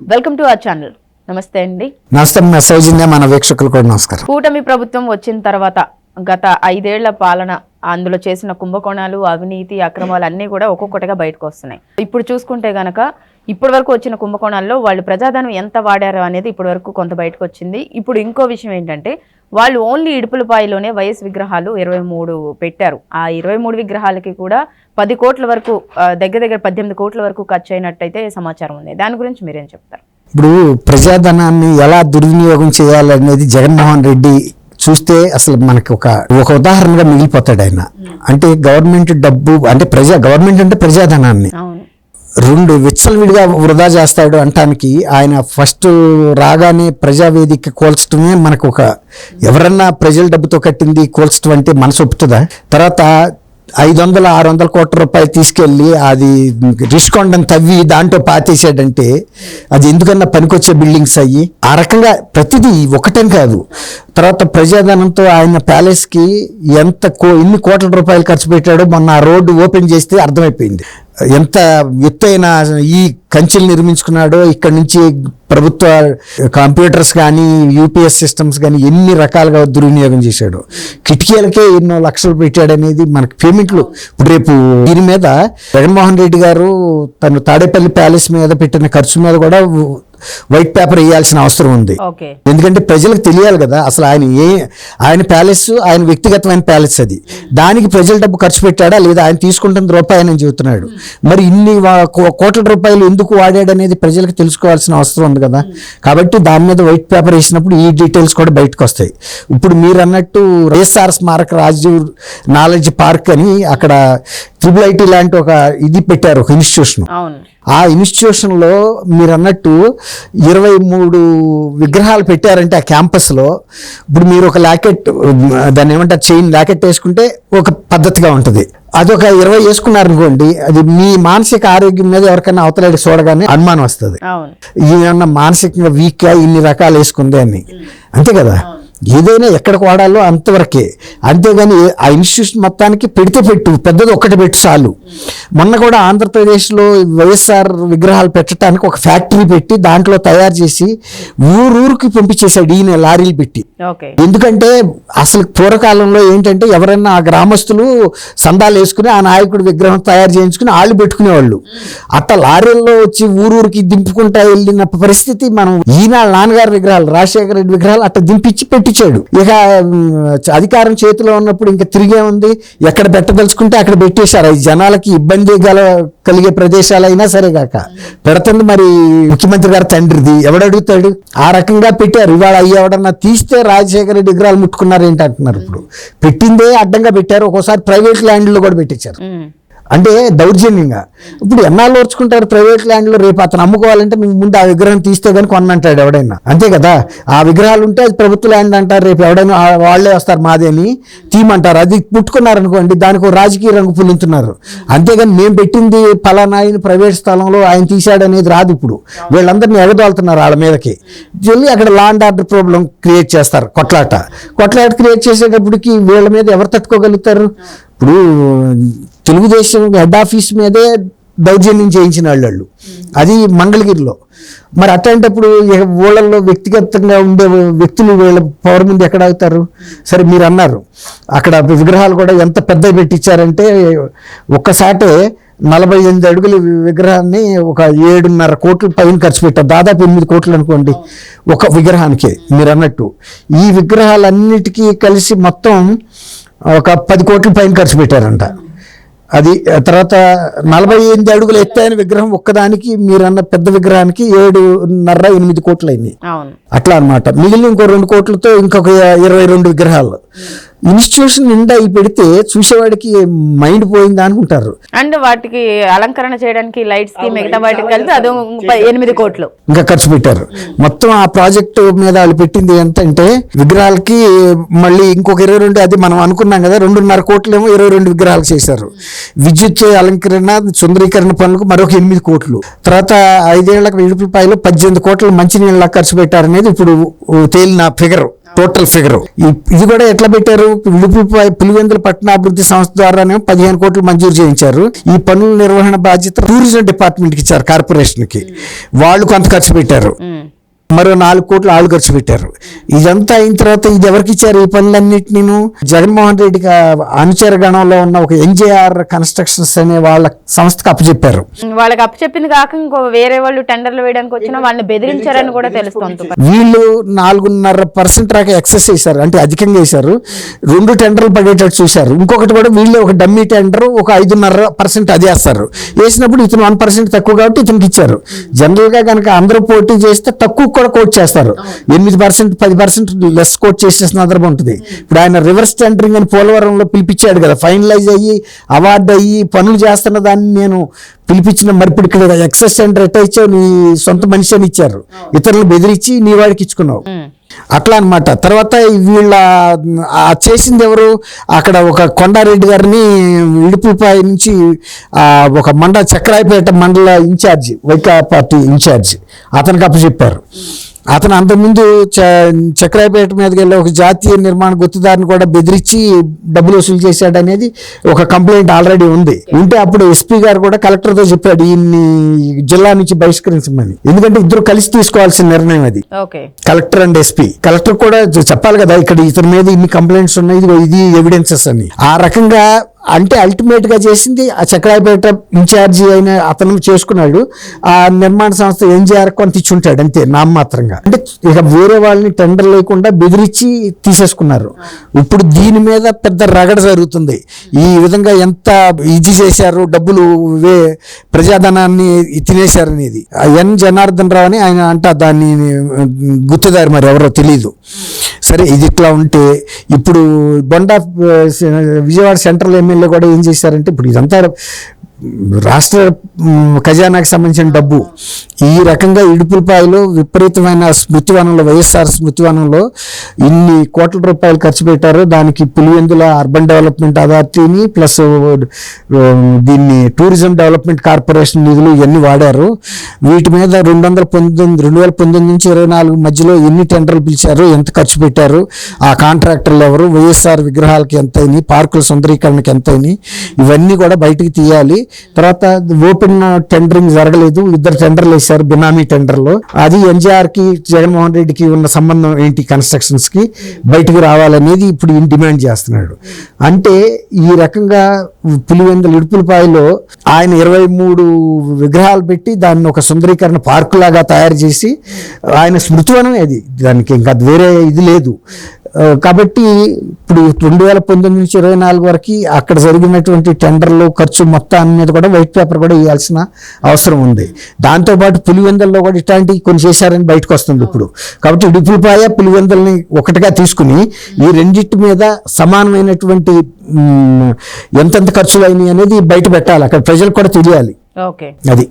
Welcome to our channel నమస్తే అండి. నమస్తే సౌజన్య మన వీక్షకులు కూడా నమస్కారం. కూటమి ప్రభుత్వం వచ్చిన తర్వాత గత ఐదేళ్ళ పాలన అందులో చేసిన కుంభకోణాలు అవినీతి అక్రమాలు అన్నీ కూడా ఒక్కొక్కటిగా బయటకు వస్తున్నాయి. ఇప్పుడు చూసుకుంటే గనక ఇప్పటి వరకు వచ్చిన కుంభకోణాల్లో వాళ్ళు ప్రజాధనం ఎంత వాడారు అనేది ఇప్పటి వరకు కొంత బయటకు వచ్చింది. ఇప్పుడు ఇంకో విషయం ఏంటంటే వాళ్ళు ఓన్లీ ఇడుపులపాయలోనే వైఎస్ విగ్రహాలు ఇరవై మూడు పెట్టారు. ఆ ఇరవై మూడు విగ్రహాలకి కూడా పది కోట్ల వరకు దగ్గర దగ్గర పద్దెనిమిది కోట్ల వరకు ఖర్చు అయినట్టయితే సమాచారం ఉంది. దాని గురించి మీరేం చెప్తారు? ఇప్పుడు ప్రజాధనాన్ని ఎలా దుర్వినియోగం చేయాలనేది జగన్మోహన్ రెడ్డి చూస్తే అసలు మనకి ఒక ఒక ఉదాహరణగా మిగిలిపోతాడు ఆయన. అంటే గవర్నమెంట్ డబ్బు అంటే ప్రజా గవర్నమెంట్ అంటే ప్రజాధనాన్ని. రెండు విచ్చలవిడిగా వృధా చేస్తాడు అంటానికి ఆయన ఫస్ట్ రాగానే ప్రజావేదిక కోల్చడమే మనకు ఒక ఎవరన్నా ప్రజల డబ్బుతో కట్టింది కోల్చడం అంటే మనసు ఒప్పుతుందా? తర్వాత ఐదు వందల ఆరు వందల కోట్ల రూపాయలు తీసుకెళ్ళి అది రిష్కొండని తవ్వి దాంట్లో పాతేసాడంటే అది ఎందుకన్నా పనికొచ్చే బిల్డింగ్స్ అయ్యి? ఆ రకంగా ప్రతిదీ ఒకటం కాదు. తర్వాత ప్రజాధనంతో ఆయన ప్యాలెస్కి ఎంత కో ఎన్ని కోట్ల రూపాయలు ఖర్చు పెట్టాడో మొన్న ఆ రోడ్డు ఓపెన్ చేస్తే అర్థమైపోయింది. ఎంత ఎత్తైన ఈ కంచెలు నిర్మించుకున్నాడో ఇక్కడ నుంచి ప్రభుత్వ కంప్యూటర్స్ కానీ యూపీఎస్ సిస్టమ్స్ కానీ ఎన్ని రకాలుగా దుర్వినియోగం చేశాడు. కిటికీలకే ఎన్నో లక్షలు పెట్టాడనేది మనకి పేమెంట్లు. ఇప్పుడు రేపు దీని మీద జగన్మోహన్ రెడ్డి గారు తను తాడేపల్లి ప్యాలెస్ మీద పెట్టిన ఖర్చు మీద కూడా వైట్ పేపర్ వేయాల్సిన అవసరం ఉంది. ఎందుకంటే ప్రజలకు తెలియాలి కదా అసలు ఆయన ఏ ఆయన ప్యాలెస్ ఆయన వ్యక్తిగతమైన ప్యాలెస్ అది. దానికి ప్రజల డబ్బు ఖర్చు పెట్టాడా లేదా ఆయన తీసుకుంటున్న రూపాయి అని చెబుతున్నాడు. మరి ఇన్ని కోట్ల రూపాయలు ఎందుకు వాడాడు అనేది ప్రజలకు తెలుసుకోవాల్సిన అవసరం ఉంది కదా. కాబట్టి దాని మీద వైట్ పేపర్ వేసినప్పుడు ఈ డీటెయిల్స్ కూడా బయటకు వస్తాయి. ఇప్పుడు మీరు అన్నట్టు వైఎస్ఆర్ స్మారక రాజీవ్ నాలెడ్జ్ పార్క్ అని అక్కడ ట్రిపుల్ ఐటీ లాంటి ఒక ఇది పెట్టారు ఒక ఇన్స్టిట్యూషన్ ఆ ఇన్స్టిట్యూషన్లో మీరు అన్నట్టు ఇరవై మూడు విగ్రహాలు పెట్టారంటే ఆ క్యాంపస్లో ఇప్పుడు మీరు ఒక లాకెట్ దాన్ని ఏమంటారు చైన్ లాకెట్ వేసుకుంటే ఒక పద్ధతిగా ఉంటుంది. అదొక ఇరవై వేసుకున్నారనుకోండి అది మీ మానసిక ఆరోగ్యం మీద ఎవరికైనా అవతలకి చూడగానే అనుమానం వస్తుంది. ఏమన్నా మానసికంగా వీక్గా ఇన్ని రకాలు వేసుకుంది అని. అంతే కదా? ఏదైనా ఎక్కడికి వాడాలో అంతవరకే. అంతేగాని ఆ ఇన్స్టిట్యూషన్ మొత్తానికి పెడితే పెట్టు పెద్దది ఒక్కటి పెట్టు చాలు. మొన్న కూడా ఆంధ్రప్రదేశ్లో వైఎస్ఆర్ విగ్రహాలు పెట్టడానికి ఒక ఫ్యాక్టరీ పెట్టి దాంట్లో తయారు చేసి ఊరూరికి పంపించేశాడు ఈయన లారీలు పెట్టి. ఎందుకంటే అసలు పూర్వకాలంలో ఏంటంటే ఎవరైనా ఆ గ్రామస్తులు సందాలు వేసుకుని ఆ నాయకుడి విగ్రహం తయారు చేయించుకుని వాళ్ళు పెట్టుకునేవాళ్ళు. అట్లా లారీల్లో వచ్చి ఊరూరికి దింపుకుంటా వెళ్ళిన పరిస్థితి మనం ఈయన నాన్నగారి విగ్రహాలు రాజశేఖర రెడ్డి విగ్రహాలు అట్లా దింపించి పెట్టించాడు ఇక అధికారం చేతిలో ఉన్నప్పుడు ఇంకా తిరిగే ఉంది. ఎక్కడ పెట్టదలుచుకుంటే అక్కడ పెట్టేశారు. అది జనాలకి ఇబ్బంది గల కలిగే ప్రదేశాలు అయినా సరే కాక పెడుతుంది మరి ముఖ్యమంత్రి గారి తండ్రిది. ఎవడు అడుగుతాడు ఆ రకంగా పెట్టారు. ఇవాళ ఎవడన్నా తీస్తే రాజశేఖర రెడ్డి విగ్రహాలు ముట్టుకున్నారు ఏంటి అంటున్నారు ఇప్పుడు. పెట్టిందే అడ్డంగా పెట్టారు. ఒక్కోసారి ప్రైవేట్ ల్యాండ్లో కూడా పెట్టించారు. అంటే దౌర్జన్యంగా. ఇప్పుడు ఎన్నాళ్ళు ఓర్చుకుంటారు ప్రైవేట్ ల్యాండ్లో రేపు అతను అమ్ముకోవాలంటే నువ్వు ముందు ఆ విగ్రహం తీస్తే కానీ కొనంటాడు ఎవడైనా. అంతే కదా? ఆ విగ్రహాలు ఉంటే అది ప్రభుత్వ ల్యాండ్ అంటారు రేపు ఎవడైనా వాళ్ళే వస్తారు మాదే అని తీమంటారు అది పుట్టుకున్నారు అనుకోండి దానికి ఒక రాజకీయ రంగు పుల్లుతున్నారు అంతేగాని మేము పెట్టింది ఫలానా ఆయన ప్రైవేట్ స్థలంలో ఆయన తీశాడు అనేది రాదు ఇప్పుడు. వీళ్ళందరినీ ఎగదోలుతున్నారు వాళ్ళ మీదకి. వెళ్ళి అక్కడ లాండ్ ఆర్డర్ ప్రాబ్లం క్రియేట్ చేస్తారు కొట్లాట. కొట్లాట క్రియేట్ చేసేటప్పటికి వీళ్ళ మీద ఎవరు తట్టుకోగలుగుతారు? ఇప్పుడు తెలుగుదేశం హెడ్ ఆఫీస్ మీదే దౌర్జన్యం చేయించిన వాళ్ళు అది మంగళగిరిలో. మరి అట్లాంటప్పుడు ఊళ్ళల్లో వ్యక్తిగతంగా ఉండే వ్యక్తులు వీళ్ళ పవర్ ముందు ఎక్కడ అవుతారు సరే మీరు అన్నారు అక్కడ విగ్రహాలు కూడా ఎంత పెద్ద పెట్టించారంటే ఒక్కసాటే నలభై ఎనిమిది అడుగుల విగ్రహాన్ని ఒక ఏడున్నర కోట్ల పైన ఖర్చు పెట్టారు. దాదాపు ఎనిమిది కోట్లు అనుకోండి ఒక విగ్రహానికి మీరు అన్నట్టు ఈ విగ్రహాలన్నిటికీ కలిసి మొత్తం ఒక పది కోట్ల పైన ఖర్చు పెట్టారంట. అది తర్వాత నలభై ఎనిమిది అడుగుల ఎత్తైన విగ్రహం ఒక్కదానికి మీరన్న పెద్ద విగ్రహానికి ఏడున్నర ఎనిమిది కోట్లు అయింది అట్లా అన్నమాట. మిగిలిన ఇంకో రెండు కోట్లతో ఇంకొక ఇరవై రెండు విగ్రహాలు. ఇన్స్టిట్యూషన్ నిండా ఇవి పెడితే చూసేవాడికి మైండ్ పోయిందా అనుకుంటారు. అండ్ వాటికి అలంకరణ చేయడానికి లైట్స్కి మిగతా వాటికి కలిపి అది ఎనిమిది కోట్లు. ఇంకా ఖర్చు పెట్టారు. మొత్తం ఆ ప్రాజెక్టు మీద వాళ్ళు పెట్టింది ఎంత అంటే విగ్రహాలకి మళ్ళీ ఇంకొక ఇరవై రెండు అది మనం అనుకున్నాం కదా రెండున్నర కోట్లేమో ఇరవై రెండు విగ్రహాలు చేశారు. విద్యుత్ అలంకరణ సుందరీకరణ పనులకు మరొక ఎనిమిది కోట్లు. తర్వాత ఐదేళ్ళకు విడుపులపాయలు పద్దెనిమిది కోట్ల మంచినీళ్ళ ఖర్చు పెట్టారనేది ఇప్పుడు తేలిన ఫిగర్. Total figure. ఇది కూడా ఎట్లా పెట్టారు? విడుపులపై పులివెందుల పట్టణాభివృద్ధి సంస్థ ద్వారానే పదిహేను కోట్లు మంజూరు చేయించారు. ఈ పనుల నిర్వహణ బాధ్యత టూరిజం డిపార్ట్మెంట్కి ఇచ్చారు కార్పొరేషన్కి వాళ్ళు కొంత ఖర్చు పెట్టారు. మరో నాలుగు కోట్లు ఆళ్ళు ఖర్చు పెట్టారు. ఇదంతా అయిన తర్వాత ఇది ఎవరికి ఇచ్చారు? ఈ పనులన్నింటినీ జగన్మోహన్ రెడ్డికి అనుచర గణంలో ఉన్న ఒక ఎన్జేఆర్ కన్స్ట్రక్షన్స్ అనే వాళ్ళ సంస్థకు అప్పచెప్పారు. వాళ్ళకి అప్పు చెప్పింది కాక ఇంకో వేరే వాళ్ళు టెండర్లు వేయడానికి వచ్చినా వాళ్ళని బెదిరించారని కూడా తెలుస్తుంది. వీళ్ళు నాలుగున్నర పర్సెంట్ రాక ఎక్సెస్ చేశారు అంటే అధికంగా వేశారు రెండు టెండర్లు పడేటట్టు చూశారు. ఇంకొకటి కూడా వీళ్ళే ఒక డమ్మీ టెండర్ ఒక ఐదున్నర పర్సెంట్ అది వేస్తారు. వేసినప్పుడు ఇతను వన్ పర్సెంట్ తక్కువ కాబట్టి ఇతనికి ఇచ్చారు. జనరల్గా కనుక అందరూ పోటీ చేస్తే తక్కువ కూడా కోట్ చేస్తారు. ఎనిమిది పర్సెంట్ పది పర్సెంట్ లెస్ కోట్ చేసే సందర్భం ఉంటుంది. ఇప్పుడు ఆయన రివర్స్ టెండరింగ్ అని పోలవరంలో పిలిపించాడు కదా. ఫైనలైజ్ అయ్యి అవార్డు అయ్యి పనులు చేస్తున్న దాన్ని నేను పిలిపించిన మరి ఇప్పుడు ఇక్కడ ఎక్సెస్ టెండర్ ఎట్ట ఇచ్చావు? నీ సొంత మనిషి అని ఇచ్చారు. ఇతరులు బెదిరించి నీ వాడికి ఇచ్చుకున్నావు. అట్లా అనమాట తర్వాత వీళ్ళ చేసింది ఎవరు? అక్కడ ఒక కొండారెడ్డి గారిని ఇడుపులపాయ నుంచి ఒక మండల చక్రాయపేట మండల ఇన్ఛార్జి వైకా పార్టీ ఇన్ఛార్జి. అతనికి అప్పచెప్పారు. అతను అంతకుముందు చ చక్రాయపేట మీదకి వెళ్ళి ఒక జాతీయ నిర్మాణ గుర్తుదారిని కూడా బెదిరించి డబ్బులు వసూలు చేశాడు అనేది ఒక కంప్లైంట్ ఆల్రెడీ ఉంది. ఉంటే అప్పుడు ఎస్పీ గారు కూడా కలెక్టర్తో చెప్పాడు ఈయన్ని జిల్లా నుంచి బహిష్కరించమని. ఎందుకంటే ఇద్దరు కలిసి తీసుకోవాల్సిన నిర్ణయం అది. Collector and SP. కలెక్టర్ కూడా చెప్పాలి కదా ఇక్కడ ఇతని మీద ఇన్ని కంప్లైంట్స్ ఉన్నాయి ఇది ఎవిడెన్సెస్ అని. ఆ రకంగా అంటే అల్టిమేట్గా చేసింది ఆ చక్రాయపేట ఇన్ఛార్జి అయిన అతను చేసుకున్నాడు. ఆ నిర్మాణ సంస్థ ఎన్జిఆర్ కొంత తెచ్చుంటాడు అంతే నామమాత్రంగా. అంటే ఇక వేరే వాళ్ళని టెండర్ లేకుండా బెదిరించి తీసేసుకున్నారు. ఇప్పుడు దీని మీద పెద్ద రగడ జరుగుతుంది. ఈ విధంగా ఎంత ఇది చేశారు డబ్బులు వే ప్రజాధనాన్ని తినేశారు అనేది. ఆ ఎన్ జనార్దన్ రావు అని ఆయన అంట దాన్ని గుర్తుదారు మరి ఎవరో తెలియదు సరే ఇది ఇట్లా ఉంటే ఇప్పుడు బొండా విజయవాడ సెంట్రల్ ఎమ్మెల్యే సమయంలో కూడా ఏం చేశారంటే ఇప్పుడు ఇదంతా రాష్ట్ర ఖజానాకు ఖజానాకి సంబంధించిన డబ్బు ఈ రకంగా ఇడుపులపాయలో విపరీతమైన స్మృతివనంలో వైఎస్ఆర్ స్మృతివనంలో ఇన్ని కోట్ల రూపాయలు ఖర్చు పెట్టారు. దానికి పులివెందుల అర్బన్ డెవలప్మెంట్ అథారిటీని ప్లస్ దీన్ని టూరిజం డెవలప్మెంట్ కార్పొరేషన్ నిధులు ఇవన్నీ వాడారు. వీటి మీద రెండు వందల పంతొమ్మిది రెండు వేల పంతొమ్మిది నుంచి ఇరవై నాలుగు మధ్యలో ఎన్ని టెండర్లు పిలిచారు ఎంత ఖర్చు పెట్టారు ఆ కాంట్రాక్టర్లు ఎవరు వైఎస్ఆర్ విగ్రహాలకి ఎంత అయినాయి పార్కుల సుందరీకరణకి ఎంత అయినాయి ఇవన్నీ కూడా బయటికి తీయాలి. తర్వాత ఓపెన్ టెండరింగ్ జరగలేదు. ఇద్దరు టెండర్లు వేశారు బినామీ టెండర్లో. అది ఎన్జిఆర్కి జగన్మోహన్ రెడ్డికి ఉన్న సంబంధం ఏంటి కన్స్ట్రక్షన్స్కి బయటికి రావాలనేది ఇప్పుడు డిమాండ్ చేస్తున్నాడు. అంటే ఈ రకంగా పులివెందుల ఇడుపులపాయలో ఆయన ఇరవై మూడు విగ్రహాలు పెట్టి దాన్ని ఒక సుందరీకరణ పార్కు లాగా తయారు చేసి ఆయన స్మృతివనం అది. దానికి ఇంకా వేరే ఇది లేదు. కాబట్టి ఇప్పుడు రెండు వేల పంతొమ్మిది నుంచి ఇరవై నాలుగు వరకు అక్కడ జరిగినటువంటి టెండర్లు ఖర్చు మొత్తం మీద కూడా వైట్ పేపర్ కూడా ఇవ్వాల్సిన అవసరం ఉంది. దాంతోపాటు పులివెందల్లో కూడా ఇట్లాంటివి కొన్ని చేశారని బయటకు వస్తుంది ఇప్పుడు. కాబట్టి ఇడుపులపాయ పులివెందల్ని ఒకటిగా తీసుకుని ఈ రెండింటి మీద సమానమైనటువంటి ఎంతెంత ఖర్చులు అయినాయి అనేది బయట పెట్టాలి. అక్కడ ప్రజలకు కూడా తెలియాలి. ఓకే. అది.